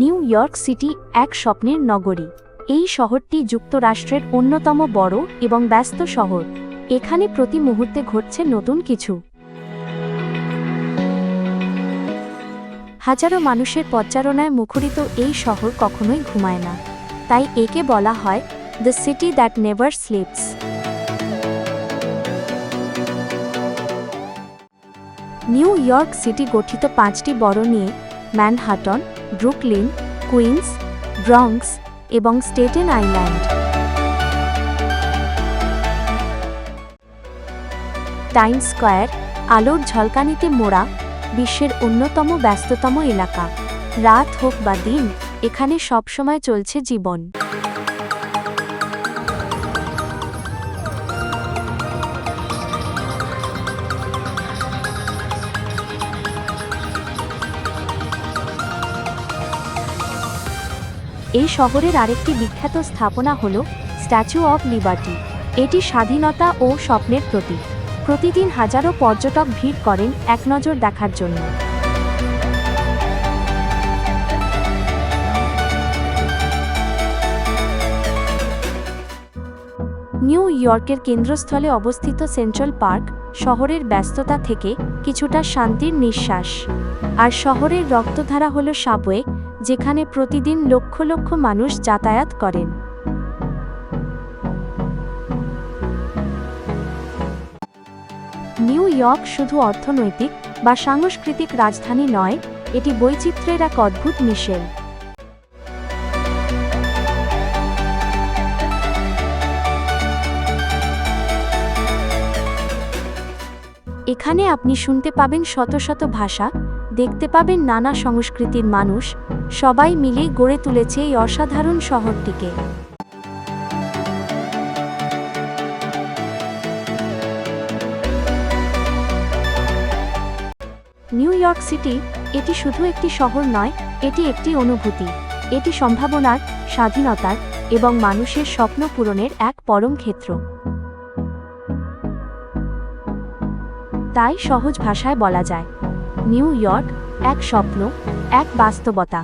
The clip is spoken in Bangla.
নিউ ইয়র্ক সিটি এক স্বপ্নের নগরী। এই শহরটি যুক্তরাষ্ট্রের অন্যতম বড় এবং ব্যস্ত শহর। এখানে প্রতি মুহূর্তে ঘটছে নতুন কিছু। হাজারো মানুষের পদচারণায় মুখরিত এই শহর কখনোই ঘুমায় না। তাই একে বলা হয় the city that never sleeps New York City গঠিত পাঁচটি বড় নিয়ে ম্যানহাটন, ব্রুকলিন, কুইন্স ব্রঙ্কস এবং স্টেটেন আইল্যান্ড। টাইম স্কোয়ার, আলোর ঝলকানিতে মোড়া বিশ্বের অন্যতম ব্যস্ততম এলাকা। রাত হোক বা দিন, এখানে সবসময় চলছে জীবন। এই শহরের আরেকটি বিখ্যাত স্থাপনা হল স্ট্যাচু অব লিবার্টি। এটি স্বাধীনতা ও স্বপ্নের প্রতীক। প্রতিদিন হাজারো পর্যটক ভিড় করেন এক নজর দেখার জন্য। নিউ ইয়র্কের কেন্দ্রস্থলে অবস্থিত সেন্ট্রাল পার্ক শহরের ব্যস্ততা থেকে কিছুটা শান্তির নিঃশ্বাস। আর শহরের রক্তধারা হল সাবওয়ে যেখানে প্রতিদিন লক্ষ লক্ষ মানুষ যাতায়াত করেন। নিউ ইয়র্ক শুধু অর্থনৈতিক বা সাংস্কৃতিক রাজধানী নয়, এটি বৈচিত্র্যের এক অদ্ভুত মিশেল। এখানে আপনি শুনতে পাবেন শত শত ভাষা দেখতে পাবেন নানা সংস্কৃতির মানুষ, সবাই মিলে গড়ে তুলেছে এই অসাধারণ শহরটিকে। নিউ ইয়র্ক সিটি, এটি শুধু একটি শহর নয়, এটি একটি অনুভূতি। এটি সম্ভাবনার, স্বাধীনতার এবং মানুষের স্বপ্ন পূরণের এক পরম ক্ষেত্র। তাই সহজ ভাষায় বলা যায় নিউ ইয়র্ক এক স্বপ্ন এক বাস্তবতা।